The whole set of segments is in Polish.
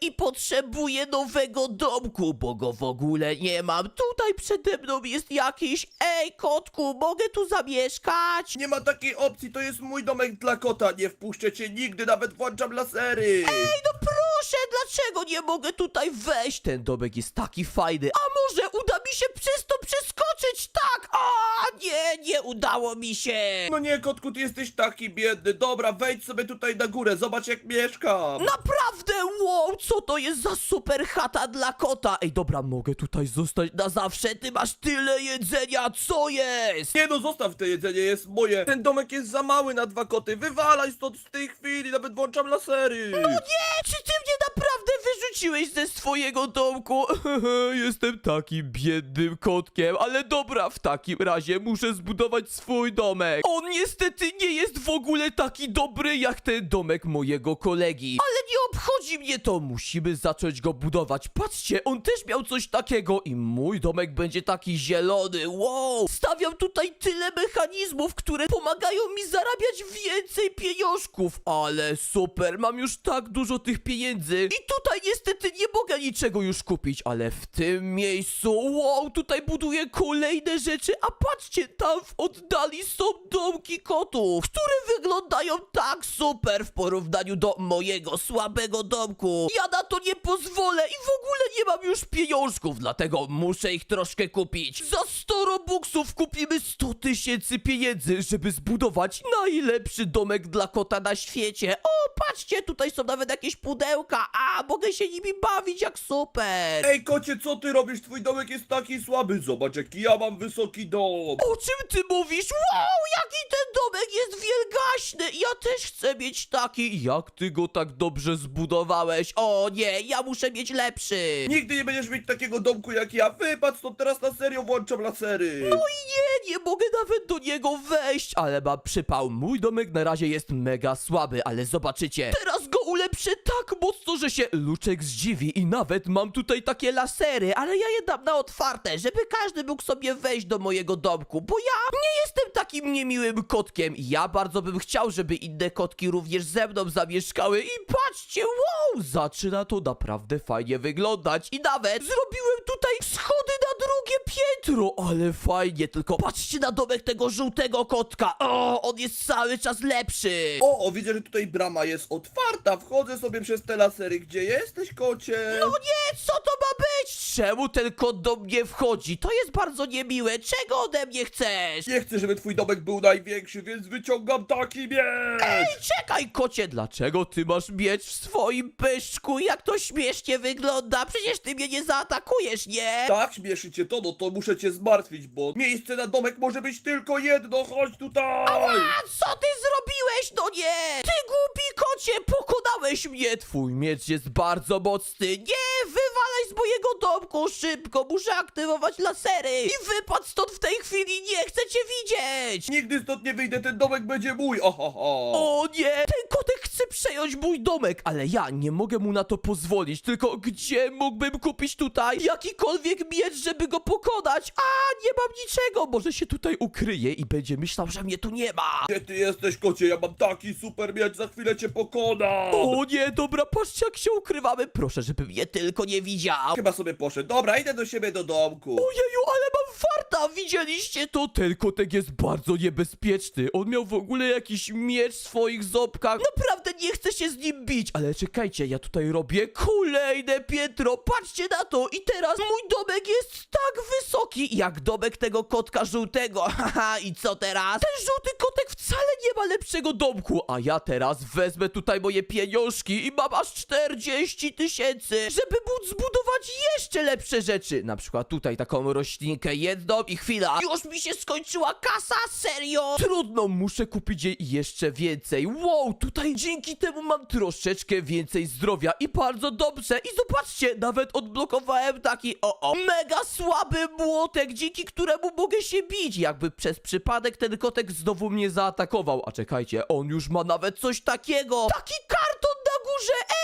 i potrzebuję nowego domku, bo go w ogóle nie mam. Tutaj przede mną jest jakiś... Ej, kotku, mogę tu zamieszkać? Nie ma takiej opcji, to jest mój domek dla kota. Nie wpuszczę cię nigdy, nawet włączam lasery. Ej, no proszę, dlaczego nie mogę tutaj wejść? Ten domek jest taki fajny. A może uda mi się przez to przeskoczyć? Tak! A nie, nie udało mi się! No nie, kotku, ty jesteś taki biedny. Dobra, wejdź sobie tutaj na górę, zobacz jak mieszkam. Naprawdę, wow, co to jest za super chata dla kota? Ej, dobra, mogę tutaj zostać na zawsze. Ty masz tyle jedzenia, co jest? Nie no, zostaw to jedzenie, jest moje. Ten domek jest za mały na dwa koty. Wywalaj stąd w tej chwili, nawet włączam lasery. No nie, czy ty mnie naprawdę wyrzuciłeś ze swojego domku? Jestem takim biednym kotkiem, ale dobra, w takim razie muszę zbudować swój domek. On niestety nie jest w ogóle taki dobry jak ten domek mojego kolegi. Ale nie obchodzi mnie to, musimy zacząć go budować. Patrzcie, on też miał coś takiego i mój domek będzie taki zielony. Wow! Stawiam tutaj tyle mechanizmów, które pomagają mi zarabiać więcej pieniążków. Ale super, mam już tak dużo tych pieniędzy. I tutaj niestety nie mogę niczego już kupić, ale w tym miejscu, wow, tutaj buduję kolejne rzeczy. A patrzcie, tam w oddali są domki kotów, które wyglądają tak super w porównaniu do mojego słabego domku. Ja na to nie pozwolę i w ogóle nie mam już pieniążków, dlatego muszę ich troszkę kupić. Za 100 robuxów kupimy 100 tysięcy pieniędzy, żeby zbudować najlepszy domek dla kota na świecie. O, patrzcie, tutaj są nawet jakieś pudełka, a mogę się nimi bawić jak super. Ej, kocie, co ty robisz? Twój domek jest taki słaby. Zobacz, jaki ja mam wysoki dom. O czym ty mówisz? Wow, jaki ten domek jest wielgaśny! Ja też chcę mieć taki. Jak ty go tak dobrze zbudowałeś? O nie, ja muszę mieć lepszy. Nigdy nie będziesz mieć takiego domku jak ja. Wypadł stąd teraz na serio włączam lasery. No i nie, nie mogę nawet do niego wejść. Ale mam przypał, mój domek na razie jest mega słaby, ale zobaczycie. Teraz go ulepszę tak mocno, że się Luczek zdziwi i nawet mam tutaj takie lasery, ale ja je dam na otwarte, żeby każdy mógł sobie wejść do mojego domku, bo ja nie jestem takim niemiłym kotkiem. Ja bardzo bym chciał, żeby inne kotki również ze mną zamieszkały i patrzcie, wow, zaczyna to naprawdę fajnie wyglądać i nawet zrobiłem na drugie piętro, ale fajnie, tylko patrzcie na domek tego żółtego kotka, o, on jest cały czas lepszy. O, o, widzę, że tutaj brama jest otwarta. Wchodzę sobie przez te lasery. Gdzie jesteś, kocie? No nie, co to ma być? Czemu ten kot do mnie wchodzi? To jest bardzo niemiłe, czego ode mnie chcesz? Nie chcę, żeby twój domek był największy, więc wyciągam taki miecz. Ej, czekaj, kocie, dlaczego ty masz miecz w swoim pyszczku? Jak to śmiesznie wygląda? Przecież ty mnie nie zaatakujesz, nie? Tak, śmieszy cię to, no to muszę cię zmartwić, bo miejsce na domek może być tylko jedno. Chodź tutaj. A co ty zrobiłeś? No nie! Ty głupi kocie, pokonałeś mnie! Twój miecz jest bardzo mocny. Nie, z mojego domku szybko, muszę aktywować lasery. I wypadł stąd w tej chwili, nie chcę cię widzieć! Nigdy stąd nie wyjdę, ten domek będzie mój. Oho, ho. O nie! Ten kotek chce przejąć mój domek, ale ja nie mogę mu na to pozwolić. Tylko gdzie mógłbym kupić tutaj jakikolwiek miecz, żeby go pokonać? A, nie mam niczego! Może się tutaj ukryje i będzie myślał, że mnie tu nie ma. Gdzie ty jesteś, kocie? Ja mam taki super miecz, za chwilę cię pokonam. O nie, dobra, patrzcie jak się ukrywamy. Proszę, żeby mnie tylko nie widział. Chyba sobie poszedł. Dobra, idę do siebie do domku. Ojeju, ale mam Widzieliście to? Ten kotek jest bardzo niebezpieczny. On miał w ogóle jakiś miecz w swoich ząbkach. Naprawdę nie chcę się z nim bić. Ale czekajcie, ja tutaj robię kolejne piętro. Patrzcie na to. I teraz mój domek jest tak wysoki, jak domek tego kotka żółtego. Haha, i co teraz? Ten żółty kotek wcale nie ma lepszego domku. A ja teraz wezmę tutaj moje pieniążki i mam aż 40 tysięcy, żeby móc zbudować jeszcze lepsze rzeczy. Na przykład tutaj taką roślinkę jedną i chwila. Już mi się skończyła kasa, serio? Trudno, muszę kupić jej jeszcze więcej. Wow, tutaj dzięki temu mam troszeczkę więcej zdrowia i bardzo dobrze. I zobaczcie, nawet odblokowałem taki o o mega słaby młotek, dzięki któremu mogę się bić. Jakby przez przypadek ten kotek znowu mnie zaatakował. A czekajcie, on już ma nawet coś takiego. Taki karton na górze. Ej,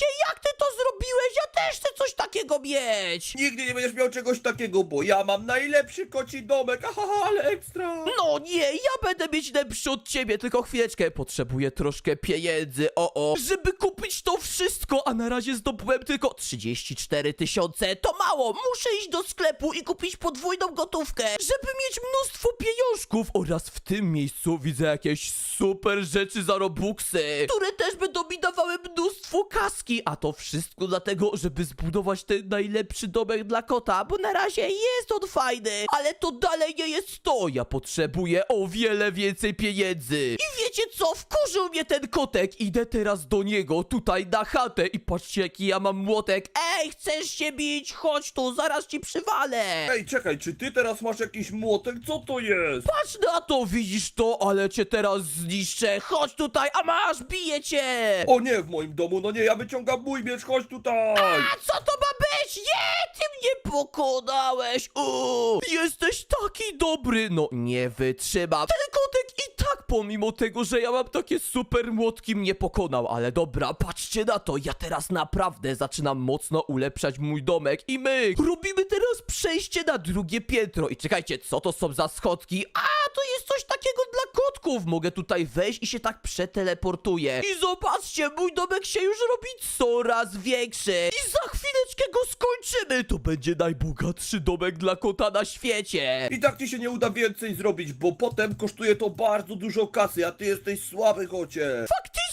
kocie, jak ty to zrobiłeś? Ja też chcę coś takiego takiego mieć! Nigdy nie będziesz miał czegoś takiego, bo ja mam najlepszy koci domek, aha, ale ekstra. No nie, ja będę mieć lepszy od ciebie, tylko chwileczkę, potrzebuję troszkę pieniędzy, o o, żeby kupić to wszystko, a na razie zdobyłem tylko 34 tysiące, to mało, muszę iść do sklepu i kupić podwójną gotówkę, żeby mieć mnóstwo pieniążków oraz w tym miejscu widzę jakieś super rzeczy za robuxy, które też będą mi dawały mnóstwo kaski, a to wszystko dlatego, żeby zbudować ten najlepszy domek dla kota, bo na razie jest on fajny, ale to dalej nie jest to, ja potrzebuję o wiele więcej pieniędzy. I wiecie co, wkurzył mnie ten kotek, idę teraz do niego, tutaj na chatę i patrzcie jaki ja mam młotek, ej, chcesz się bić, chodź tu, zaraz ci przywalę. Ej, czekaj, czy ty teraz masz jakiś młotek? Co to jest? Patrz na to, widzisz to, ale cię teraz zniszczę. Chodź tutaj, a masz, biję cię! O nie, w moim domu, no nie, ja wyciągam mój chodź tutaj. A co to ma być? Nie, ty mnie pokonałeś! Uuu, jesteś taki dobry! No, nie wytrzymam. Ten kotek i tak, pomimo tego, że ja mam takie super młotki, mnie pokonał. Ale dobra, patrzcie na to, ja teraz naprawdę zaczynam mocno ulepszać mój domek i my robimy teraz przejście na drugie piętro. I czekajcie, co to są za schodki? A, to jest coś takiego dla kotków. Mogę tutaj wejść i się tak przeteleportuję. I zobaczcie, mój domek się już robi coraz większy. I za chwileczkę go skończymy. To będzie najbogatszy domek dla kota na świecie. I tak ci się nie uda więcej zrobić, bo potem kosztuje to bardzo dużo kasy, a ty jesteś słaby, kocie.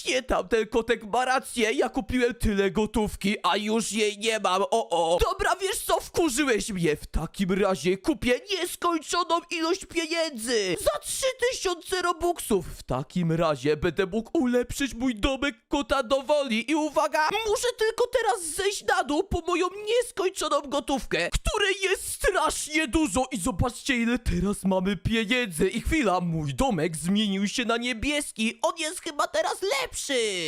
Faktycznie, tamten kotek ma rację. Ja kupiłem tyle gotówki, a już jej nie mam. O, o. Dobra, wiesz co, wkurzyłeś mnie. W takim razie kupię nieskończoną ilość pieniędzy. Za 3000 robuxów. W takim razie będę mógł ulepszyć mój domek kota do woli. I uwaga, muszę tylko teraz zejść na dół po moją nieskończoną gotówkę, której jest strasznie dużo. I zobaczcie, ile teraz mamy pieniędzy. I chwila, mój domek zmienił się na niebieski. On jest chyba teraz lepszy.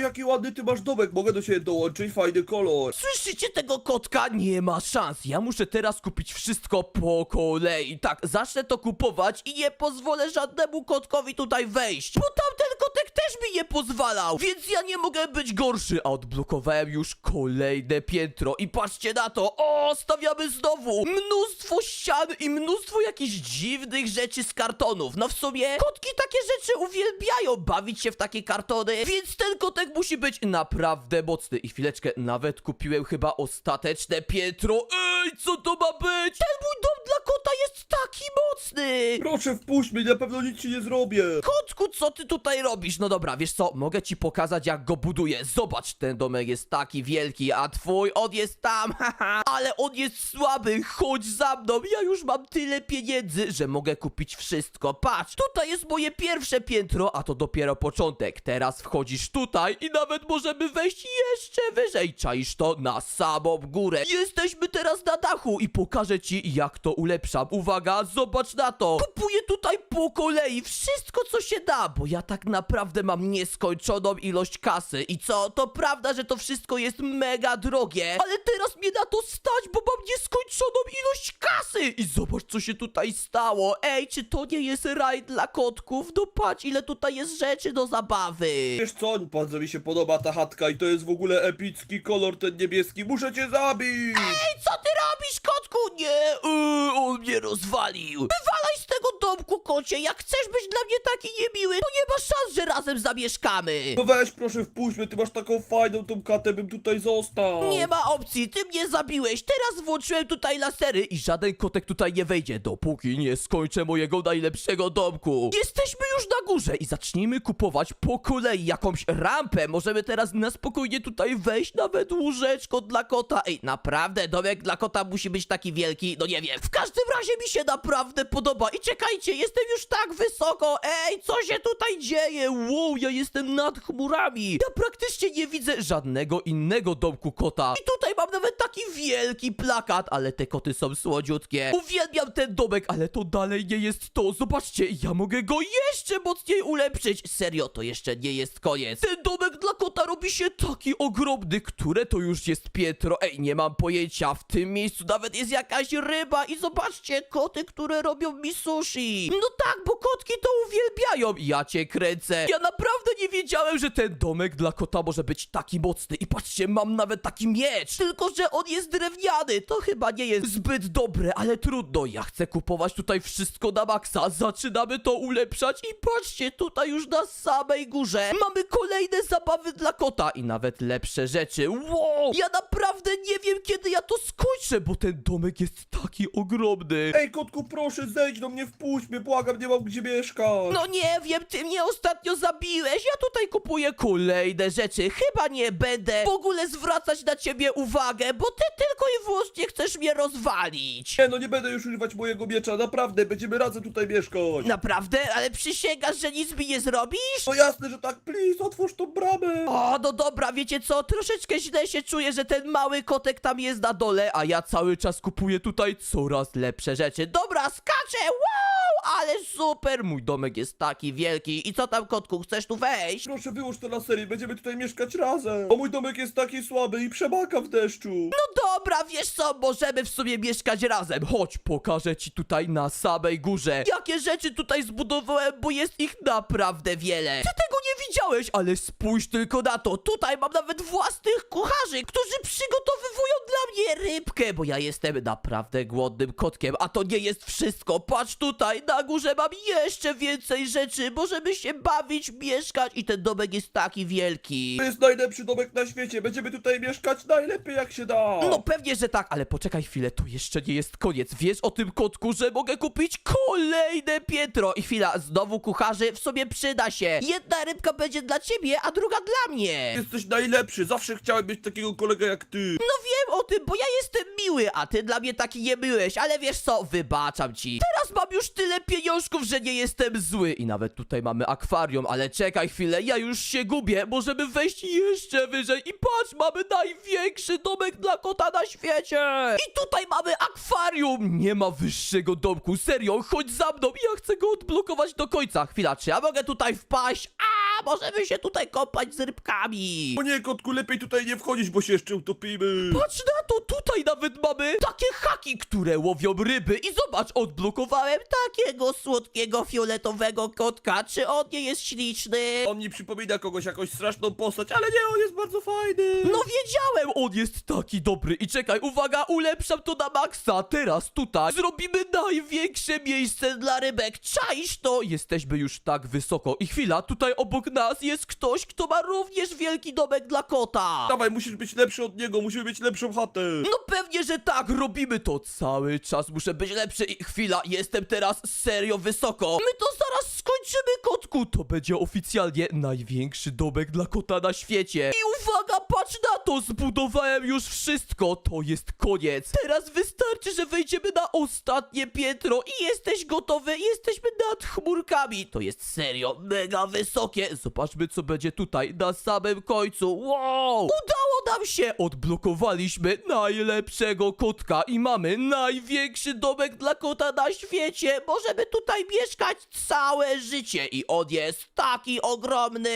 Jaki ładny ty masz domek, mogę do siebie dołączyć, fajny kolor. Słyszycie tego kotka? Nie ma szans. Ja muszę teraz kupić wszystko po kolei. Tak, zacznę to kupować i nie pozwolę żadnemu kotkowi tutaj wejść. Bo tamten kotek mi nie pozwalał. Więc ja nie mogę być gorszy. A odblokowałem już kolejne piętro. I patrzcie na to. O, stawiamy znowu mnóstwo ścian i mnóstwo jakichś dziwnych rzeczy z kartonów. No w sumie kotki takie rzeczy uwielbiają bawić się w takie kartony. Więc ten kotek musi być naprawdę mocny. I chwileczkę, nawet kupiłem chyba ostateczne piętro. Ej, co to ma być? Ten mój dom dla kota jest taki mocny. Proszę wpuść mnie, na pewno nic ci nie zrobię. Kotku, co ty tutaj robisz? No dobra, wiesz co, mogę ci pokazać jak go buduję. Zobacz, ten domek jest taki wielki, a twój on jest tam, haha. Ale on jest słaby, chodź za mną. Ja już mam tyle pieniędzy, że mogę kupić wszystko. Patrz, tutaj jest moje pierwsze piętro, a to dopiero początek. Teraz wchodzisz tutaj i nawet możemy wejść jeszcze wyżej. Czaisz to na samą górę. Jesteśmy teraz na dachu i pokażę ci jak to ulepszam. Uwaga, zobacz na to. Kupuję tutaj po kolei wszystko co się da, bo ja tak naprawdę mam nieskończoną ilość kasy. I co? To prawda, że to wszystko jest mega drogie, ale teraz mnie na to stać, bo mam nieskończoną ilość kasy. I zobacz co się tutaj stało. Ej, czy to nie jest raj dla kotków? No patrz ile tutaj jest rzeczy do zabawy. Wiesz co, bardzo mi się podoba ta chatka i to jest w ogóle epicki kolor ten niebieski, muszę cię zabić! Ej, co ty robisz, kotku? Nie, yy, on mnie rozwalił. Wywalaj z tego domku, kocie. Jak chcesz być dla mnie taki niemiły, to nie ma szans, że razem zamieszkamy. No weź proszę wpuść mnie, ty masz taką fajną tą katę, bym tutaj został! Nie ma opcji, ty mnie zabiłeś. Teraz włączyłem tutaj lasery i żaden kotek tutaj nie wejdzie, dopóki nie skończę mojego najlepszego domku. Jesteśmy już na górze i zacznijmy kupować po kolei jakąś rampę. Możemy teraz na spokojnie tutaj wejść, nawet łóżeczko dla kota. Ej, naprawdę, domek dla kota musi być taki wielki, no nie wiem. W każdym razie mi się naprawdę podoba. I czekajcie, jestem już tak wysoko. Ej, co się tutaj dzieje? Wow, ja jestem nad chmurami. Ja praktycznie nie widzę żadnego innego domku kota. I tutaj mam nawet taki wielki plakat, ale te koty są słodziutkie. Uwielbiam ten domek, ale to dalej nie jest to. Zobaczcie, ja mogę go jeszcze mocniej ulepszyć. Serio, to jeszcze nie jest koniec. Ten domek dla kota robi się taki ogromny. Które to już jest piętro? Ej, nie mam pojęcia. W tym miejscu nawet jest jakaś ryba i zobaczcie, koty, które robią mi sushi. No tak, bo kotki to uwielbiają. Ja cię kręcę. Ja naprawdę nie wiedziałem, że ten domek dla kota może być taki mocny. I patrzcie, mam nawet taki miecz. Tylko, że on jest drewniany. To chyba nie jest zbyt dobre, ale trudno. Ja chcę kupować tutaj wszystko na maksa. Zaczynamy to ulepszać i patrzcie, tutaj już na samej górze mamy kolejne zabawy dla kota i nawet lepsze rzeczy. Wow! Ja naprawdę nie wiem, kiedy ja to skończę, bo ten domek jest taki ogromny. Ej, kotku, proszę, zejdź do mnie, wpuść mnie, błagam, nie mam gdzie mieszkać. No nie wiem, ty mnie ostatnio zabiłeś. Ja tutaj kupuję kolejne rzeczy. Chyba nie będę w ogóle zwracać na ciebie uwagę, bo ty tylko i wyłącznie chcesz mnie rozwalić. Nie, no nie będę już używać mojego miecza, naprawdę, będziemy razem tutaj mieszkać. Naprawdę? Ale przysięgasz, że nic mi nie zrobisz? No jasne, że tak, please, otwórz tą bramę. O, no dobra, wiecie co? Troszeczkę źle się czuję, że ten mały kotek tam jest na dole, a ja cały czas kupuję tutaj coraz lepsze rzeczy. Dobra, skaczę! Wow! Ale super! Mój domek jest taki wielki. I co tam, kotku, chcesz tu wejść? Proszę, wyłóż to na serię, będziemy tutaj mieszkać razem. Bo mój domek jest taki słaby i przemaka w deszczu. No dobra, wiesz co, możemy w sumie mieszkać razem. Chodź, pokażę ci tutaj na samej górze. Jakie rzeczy tutaj zbudowałem, bo jest ich naprawdę wiele. Ty tego nie widziałeś, ale spójrz tylko na to. Tutaj mam nawet własnych kucharzy, którzy przygotowywują dla mnie rybkę, bo ja jestem naprawdę głodnym kotkiem, a to nie jest wszystko. Patrz tutaj, na górze mam jeszcze więcej rzeczy. Możemy się bawić, mieszkać i ten domek jest taki wielki. To jest najlepszy domek na świecie, będziemy tutaj mieszkać najlepiej jak się da. No pewnie, że tak, ale poczekaj chwilę, to jeszcze nie jest koniec. Wiesz o tym kotku, że mogę kupić kolejne piętro. I chwila, znowu kucharzy, w sobie przyda się. Jedna rybka będzie dla ciebie, a druga dla mnie. Jesteś najlepszy, zawsze chciałem mieć takiego kolegę jak ty. No wiem o tym, bo ja jestem miły, a ty dla mnie taki nie byłeś, ale wiesz co, wybaczam ci. Teraz mam już tyle pieniążków, że nie jestem zły. I nawet tutaj mamy akwarium, ale czekaj chwilę, ja już się gubię, możemy wejść jeszcze wyżej. I patrz, mamy największy domek dla kota na świecie. I tutaj mamy akwarium. Nie ma wyższego domku, serio, chodź za mną, ja chcę go odblokować do końca. Chwila, czy ja mogę tutaj wpaść? A, możemy się tutaj kopać z rybkami. O nie, kotku, lepiej tutaj nie wchodzić, bo się jeszcze utopimy. Patrz na to, tutaj nawet mamy takie haki, które łowią ryby i zobacz, odblokowałem takiego słodkiego fioletowego kotka. Czy on nie jest śliczny? On mi przypomina kogoś, jakąś straszną postać, ale nie, on jest bardzo fajny. No wiedziałem, on jest taki dobry i czekaj, uwaga, ulepszam to na maksa. Teraz tutaj zrobimy największe miejsce dla rybek. Czaisz to? Jesteśmy już tak wysoko. I chwila, tutaj obok nas jest ktoś, kto ma również wielki domek dla kota. Dawaj, musisz być lepszy od niego, musimy mieć lepszą chatę. No pewnie, że tak, robimy to cały czas, muszę być lepszy i chwila, jestem teraz serio wysoko. My to zaraz skończymy, kotku, to będzie oficjalnie największy domek dla kota na świecie. I uwaga, patrz na to, zbudowałem już wszystko, to jest koniec. Teraz wystarczy, że wejdziemy na ostatnie piętro i jesteś gotowy, jesteśmy nad chmurkami. To jest serio mega wysokie. Zobaczmy, co będzie tutaj na samym końcu. Wow! Udało nam się! Odblokowaliśmy najlepszego kotka i mamy największy domek dla kota na świecie. Możemy tutaj mieszkać całe życie i on jest taki ogromny.